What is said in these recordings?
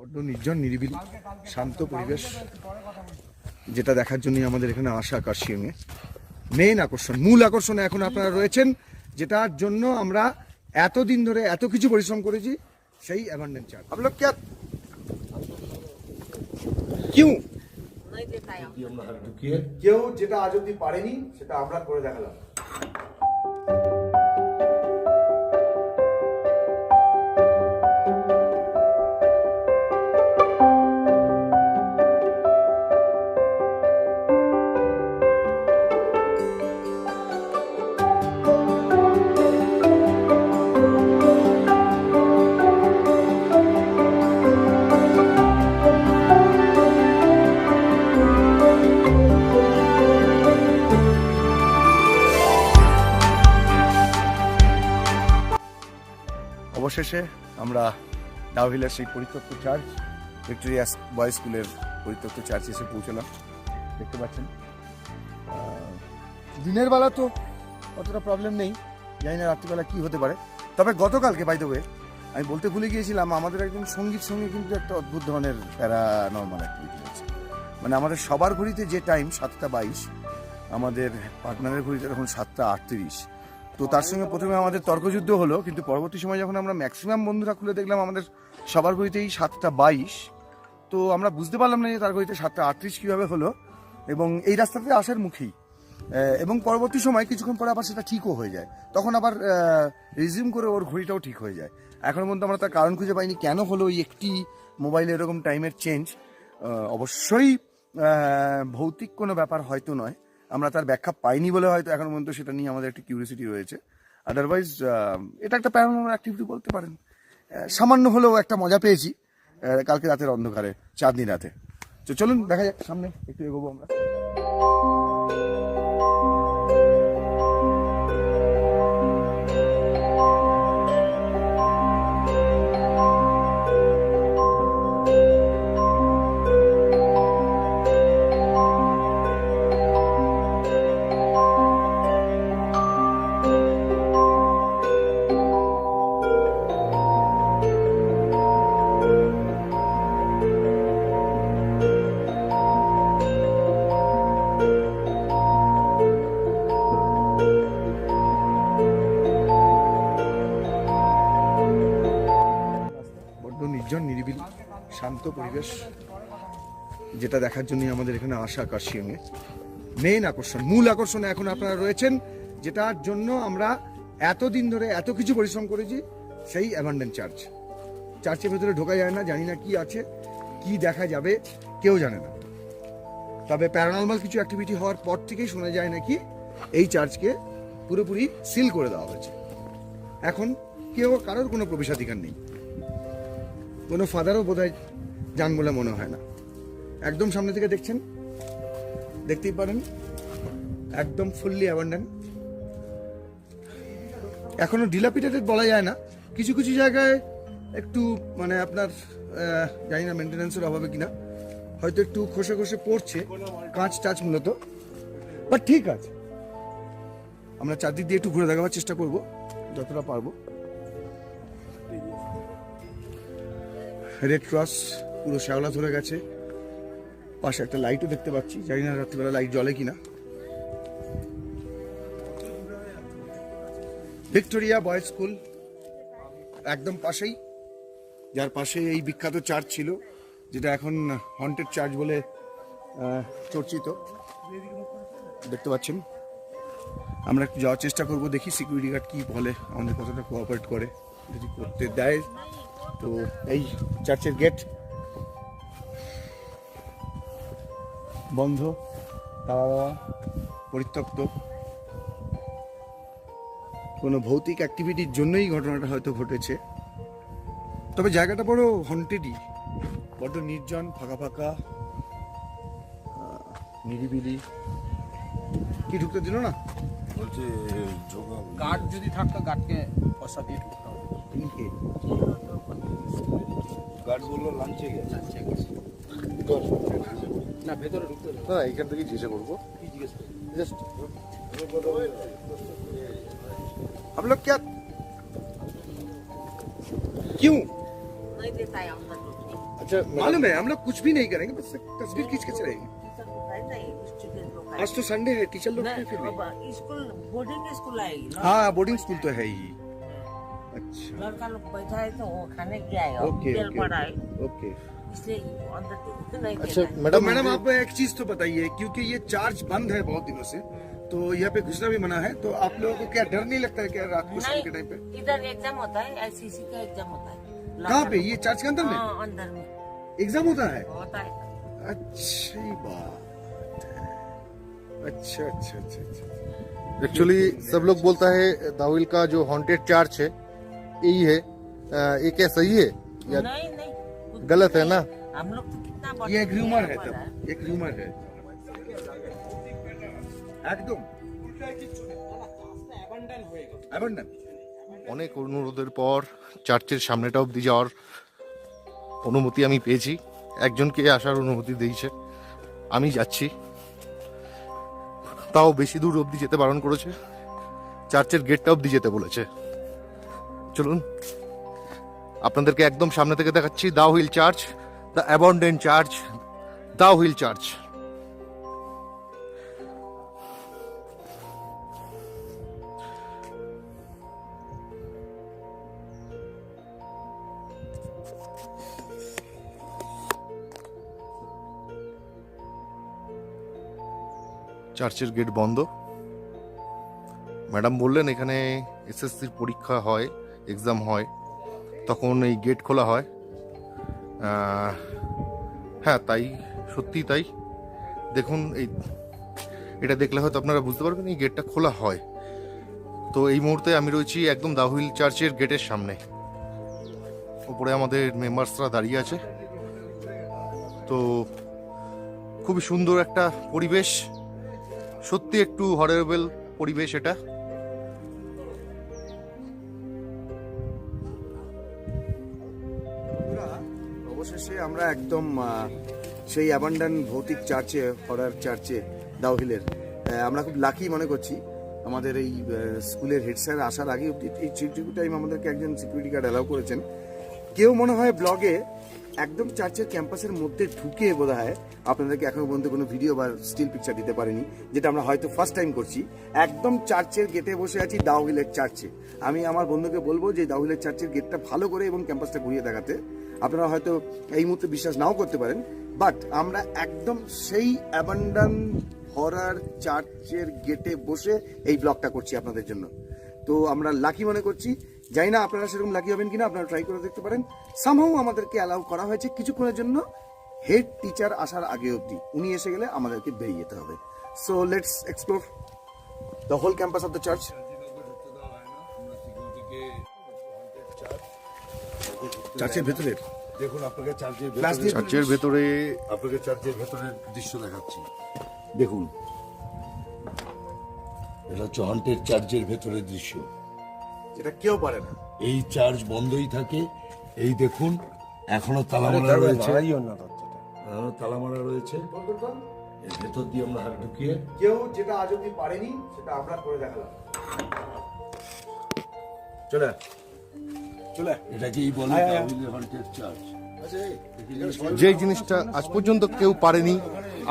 বড্ড নির্জন নিরিবিলি শান্ত পরিবেশ যেটা দেখার জন্যই আমাদের এখানে আসা মেয়ে মেইন আকর্ষণ মূল আকর্ষণে এখন আপনারা রয়েছেন যেটার জন্য আমরা এত দিন ধরে এত কিছু পরিশ্রম করেছি সেই অ্যাবান্ডেন্ট চার আপনার কে কিউ? কেউ যেটা আজ অব্দি পারেনি সেটা আমরা করে দেখালাম। অবশেষে আমরা ডাউহিলের সেই পরিত্যক্ত চার্চ ভিক্টোরিয়া বয়েজ স্কুলের পরিত্যক্ত চার্চ এসে পৌঁছলাম। দেখতে পাচ্ছেন? দিনের বেলা তো অতটা প্রবলেম নেই, জানি না রাত্রিবেলা কী হতে পারে। তবে গতকালকে বাই দ্য ওয়ে আমি বলতে ভুলে গিয়েছিলাম, আমাদের একজন সংগীত সঙ্গে কিন্তু একটা অদ্ভুত ধরনের প্যারানর্মাল অ্যাক্টিভিটি হয়েছে। মানে আমাদের সবার ঘড়িতে যে টাইম সাতটা বাইশ, আমাদের পার্টনারের ঘড়িতে তখন সাতটা আটত্রিশ। তো তার সঙ্গে প্রথমে আমাদের তর্কযুদ্ধ হলো, কিন্তু পরবর্তী সময় যখন আমরা ম্যাক্সিমাম বন্ধুরা খুলে দেখলাম, আমাদের সবার ঘড়িতেই সাতটা বাইশ। তো আমরা বুঝতে পারলাম না যে তার ঘড়িতে সাতটা আটত্রিশ কীভাবে হলো, এবং এই রাস্তাতে আসার মুখেই। এবং পরবর্তী সময় কিছুক্ষণ পরে আবার সেটা ঠিকও হয়ে যায়। তখন আবার রিজিউম করে ওর ঘড়িটাও ঠিক হয়ে যায়। এখন পর্যন্ত আমরা তার কারণ খুঁজে পাইনি কেন হলো ওই একটি মোবাইলে এরকম টাইমের চেঞ্জ অবশ্যই ভৌতিক কোনো ব্যাপার হয়তো নয়। আমরা তার ব্যাখ্যা পাইনি বলে হয়তো এখন পর্যন্ত সেটা নিয়ে আমাদের একটি কিউরিয়াসিটি রয়েছে। আদারওয়াইজ এটা একটা প্যারানর্মাল অ্যাক্টিভিটি বলতে পারেন। সামান্য হলেও একটা মজা পেয়েছি কালকে রাতের অন্ধকারে, চাঁদনি রাতে। তো চলুন, দেখা যাক, সামনে একটু এগোবো আমরা। শান্ত পরিবেশ, যেটা দেখার জন্যই আমাদের এখানে আসা কার্শিয়ংয়ে মেইন আকর্ষণ, মূল আকর্ষণে এখন আপনারা রয়েছেন, যেটার জন্য আমরা এতদিন ধরে এত কিছু পরিশ্রম করেছি, সেই অ্যাবান্ডেন্ট চার্চ চার্চের ভেতরে ঢোকা যায় না, জানি না কি আছে, কি দেখা যাবে, কেউ জানে না। তবে প্যারানর্মাল কিছু অ্যাক্টিভিটি হওয়ার পর থেকেই শোনা যায় নাকি, এই চার্চকে পুরোপুরি সিল করে দেওয়া হয়েছে। এখন কেউ কারোর কোনো প্রবেশাধিকার নেই। কোনো ফাদারও বোধহয় যান বলে মনে হয় না। একদম সামনে থেকে দেখছেন? দেখতেই পারেন। একদম ফুললি অ্যাবান্ডেন্ট এখনও ডিলাপিটেটেড বলা যায় না। কিছু কিছু জায়গায় একটু মানে আপনার জানি না মেনটেন্যান্সের অভাবে কিনা। হয়তো একটু খসে খসে পড়ছে, কাঁচ টাচ মূলত। বাট ঠিক আছে। আমরা চারদিক দিয়ে একটু ঘুরে দেখাবার চেষ্টা করব, যতটা পারব। রেড ক্রস পুরো শ্যাওলা ধরে গেছে। পাশে একটা লাইটও দেখতে পাচ্ছি। জানি না রাত্রিবেলা লাইট জ্বলে কিনা। ভিক্টোরিয়া বয়েজ স্কুল, একদম পাশেই। যার পাশে এই বিখ্যাত চার্চ ছিল, যেটা এখন হন্টেড চার্চ বলে চর্চিত। দেখতে পাচ্ছেন? আমরা একটু যাওয়ার চেষ্টা করব, দেখি সিকিউরিটি গার্ড কি বলে, আমাদের কতটা কোঅপারেট করে। যদি করতে দেয়, তো এই চার্চের গেট বন্ধ দেওয়া পরিত্যক্ত। কোনো ভৌতিক অ্যাক্টিভিটির জন্যই ঘটনাটা হয়তো ঘটেছে। তবে জায়গাটা বড় হন্টেডই বড্ড নির্জন ফাঁকা ফাঁকা নিরিবিলি। কি ঢুকতে দিল না? বলছে গার্ড যদি থাকতো গার্ডকে পয়সা দিয়ে ঢুকতে হবে? গার্ড বলল লাঞ্চে গেছে। না ভেতরে ঢুকতে হবে না এইখান থেকেই জিজ্ঞাসা করবো কি জিজ্ঞেস করবো जस्ट हम लोग क्या क्यों नहीं देता है अंदर ढूंढने अच्छा मैडम, मालूम है हम लोग कुछ भी नहीं करेंगे बस एक तस्वीर खींच के चलेंगे आज तो संडे है टीचर लोग हैं फिर भी स्कूल बोर्डिंग स्कूल आएगी ना हाँ बोर्डिंग स्कूल तो है ही अच्छा लड़का लोग बैठा है तो वो खाने क्या है ओके तेल पड़ा है ओके ओके इसलिए तो नहीं अच्छा है। तो मैडम मैडम आप एक चीज़ तो बताइए क्योंकि ये चार्ज बंद है बहुत दिनों से तो यहाँ पे घुसना भी मना है तो आप लोगों को क्या डर नहीं लगता है क्या रात को शाम के टाइम पे? इधर एग्ज़ाम होता है आईसीसी का एग्ज़ाम होता है। कहाँ पे? ये चार्ज के अंदर में? हाँ अंदर में। एग्ज़ाम होता है? होता है। अच्छी बात है। अच्छा अच्छा अच्छा अच्छा एक्चुअली सब लोग बोलता है दाविल का जो हॉन्टेड चार्ज है यही है। ये क्या सही है? या नहीं गलत है नहीं। ना? हम लोग तो कितना बड़ा ये एक र्यूमर है पड़ा तब एक र्यूमर है একদম অ্যাবান্ডন অনেক অনুরোধের পর চার্চের সামনেটা অবধি যাওয়ার অনুমতি আমি পেয়েছি একজনকে আসার অনুমতি দিয়েছে আমি যাচ্ছি তাও বেশি দূর অবধি যেতে বারণ করেছে চার্চের গেটটা অবধি যেতে বলেছে চলুন আপনাদেরকে একদম সামনে থেকে দেখাচ্ছি Dow Hill church the abandoned church Dow Hill church. চার্চের গেট বন্ধ। ম্যাডাম বললেন এখানে এসএসসির পরীক্ষা হয়, এক্সাম হয়। তখন এই গেট খোলা হয়। হ্যাঁ তাই সত্যি তাই। দেখুন, এই, এটা দেখলে হয়তো আপনারা বুঝতে পারবেন, এই গেটটা খোলা হয়। তো এই মুহূর্তে আমি রয়েছি একদম দাহুইল চার্চের গেটের সামনে। উপরে আমাদের মেম্বার্সরা দাঁড়িয়ে আছে। তো খুবই সুন্দর একটা পরিবেশ। সত্যি একটু হরেবেল পরিবেশ এটা। আমরা একদম সেই অ্যাবান্ডান ভৌতিক চার্চে হরার চার্চে দাউহিলের আমরা খুব লাকি মনে করছি। আমাদের এই স্কুলের হেড স্যার আসার আগে এই চিটুকু টাইম আমাদেরকে একজন সিকিউরিটি গার্ড অ্যালাউ করেছেন। কেউ মনে হয় ব্লগে একদম চার্চের ক্যাম্পাসের মধ্যে ঢুকে বোধ হয় আপনাদেরকে এখনও পর্যন্ত কোনো ভিডিও বা স্টিল পিকচার দিতে পারিনি, যেটা আমরা হয়তো ফার্স্ট টাইম করছি। একদম চার্চের গেটে বসে আছি দাউহিলের চার্চে আমি আমার বন্ধুকে বলব যে দাউহিলের চার্চের গেটটা ভালো করে এবং ক্যাম্পাসটা ঘুরিয়ে দেখাতে। আপনারা হয়তো এই মুহূর্তে বিশ্বাস নাও করতে পারেন বাট আমরা একদম সেই অ্যাবান্ডান হরার চার্চের গেটে বসে এই ব্লগটা করছি আপনাদের জন্য। তো আমরা লাকি মনে করছি, জানি না আপনারা সেরকম লাকি হবেন কিনা, আপনারা ট্রাই করে দেখতে পারেন। সামহাও আমাদেরকে অ্যালাউ করা হয়েছে কিছুক্ষণের জন্য হেড টিচার আসার আগে অবধি। উনি এসে গেলে আমাদেরকে বেরিয়ে যেতে হবে। So let's explore the whole campus of the church চার্চের ভেতরে। দেখুন আপনাকে চার্চের চার্চের ভেতরে আপনাকে চার্চের ভেতরের দৃশ্য দেখাচ্ছি। দেখুন। এটা হচ্ছে হন্টেড চার্চের ভেতরের দৃশ্য। যেটা কেউ পারে না। এই চার্চ বন্ধই থাকে। এই দেখুন এখনও তালামারা রয়েছে। এখনও তালামারা রয়েছে। এর ভেতর দিয়ে আমরা হাত ঢুকিয়ে কেউ যেটা আজ অব্দি পারেনি সেটা আমরা করে দেখালাম। চলে। এটাকেই বলে চার্চ যে জিনিসটা আজ পর্যন্ত কেউ পারেনি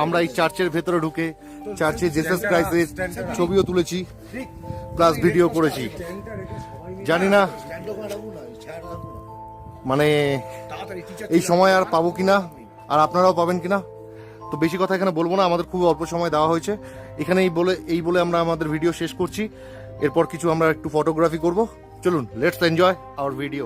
আমরা এই চার্চের ভেতরে ঢুকে চার্চে জেসাস ক্রাইস্টের ছবিও তুলেছি প্লাস ভিডিও করেছি। জানি না মানে এই সময় আর পাবো কিনা আর আপনারাও পাবেন কিনা তো বেশি কথা এখানে বলব না আমাদের খুব অল্প সময় দেওয়া হয়েছে। এখানেই বলে এই বলে আমরা আমাদের ভিডিও শেষ করছি। এরপর কিছু আমরা একটু ফটোগ্রাফি করব। চলুন লেটস এনজয় আওয়ার ভিডিও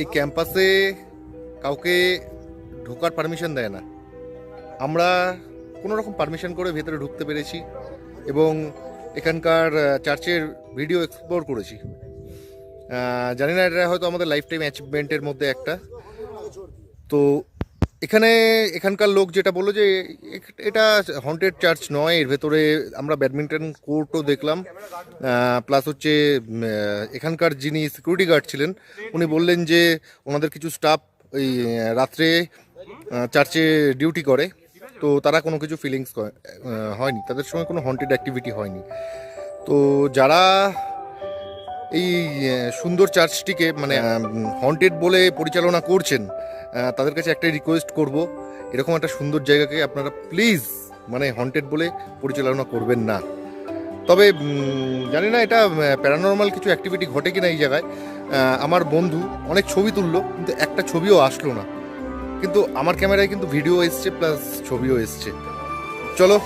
এই ক্যাম্পাসে কাউকে ঢোকার পারমিশন দেয় না। আমরা কোনো রকম পারমিশন করে ভেতরে ঢুকতে পেরেছি এবং এখানকার চার্চের ভিডিও এক্সপ্লোর করেছি। জানি না এটা হয়তো আমাদের লাইফ টাইম অ্যাচিভমেন্টের মধ্যে একটা। তো এখানে এখানকার লোক যেটা বলল যে, এটা হন্টেড চার্চ নয়, এর ভেতরে আমরা ব্যাডমিন্টন কোর্টও দেখলাম। প্লাস হচ্ছে এখানকার যিনি সিকিউরিটি গার্ড ছিলেন, উনি বললেন যে, ওনাদের কিছু স্টাফ ওই রাত্রে চার্চে ডিউটি করে, তো তারা কোনো কিছু ফিলিংস হয়নি। তাদের সঙ্গে কোনো হন্টেড অ্যাক্টিভিটি হয়নি। তো যারা এই সুন্দর চার্চটিকে মানে হন্টেড বলে পরিচালনা করছেন তাদের কাছে একটাই রিকোয়েস্ট করব, এরকম একটা সুন্দর জায়গাকে আপনারা প্লিজ মানে হন্টেড বলে পরিচালনা করবেন না। তবে জানি না এটা প্যারানর্মাল কিছু অ্যাক্টিভিটি ঘটে কিনা এই জায়গায়। আমার বন্ধু অনেক ছবি তুললো, কিন্তু একটা ছবিও আসলো না। কিন্তু আমার ক্যামেরায় কিন্তু ভিডিও এসছে প্লাস ছবিও এসছে। চলো,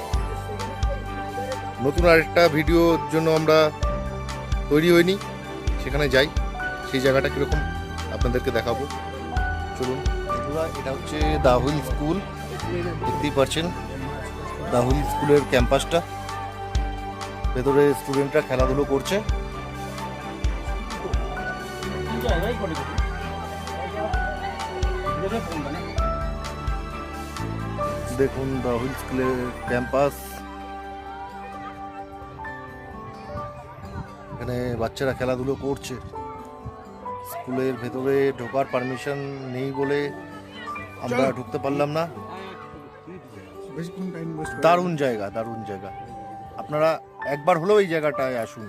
নতুন আরেকটা ভিডিওর জন্য আমরা তৈরি হইনি, সেখানে যাই, সেই জায়গাটা কীরকম আপনাদেরকে দেখাবো। চলুন। এটা হচ্ছে দাহুল স্কুল, দেখতেই পাচ্ছেন দাহুল স্কুলের ক্যাম্পাসটা। ভেতরে স্টুডেন্টরা খেলাধুলো করছে। দেখুন দাহুল স্কুলের ক্যাম্পাস। এখানে বাচ্চারা খেলাধুলো করছে। স্কুলের ভেতরে ঢোকার পারমিশন নেই বলে আমরা ঢুকতে পারলাম না। দারুণ জায়গা দারুণ জায়গা। আপনারা একবার হলেও এই জায়গাটায় আসুন।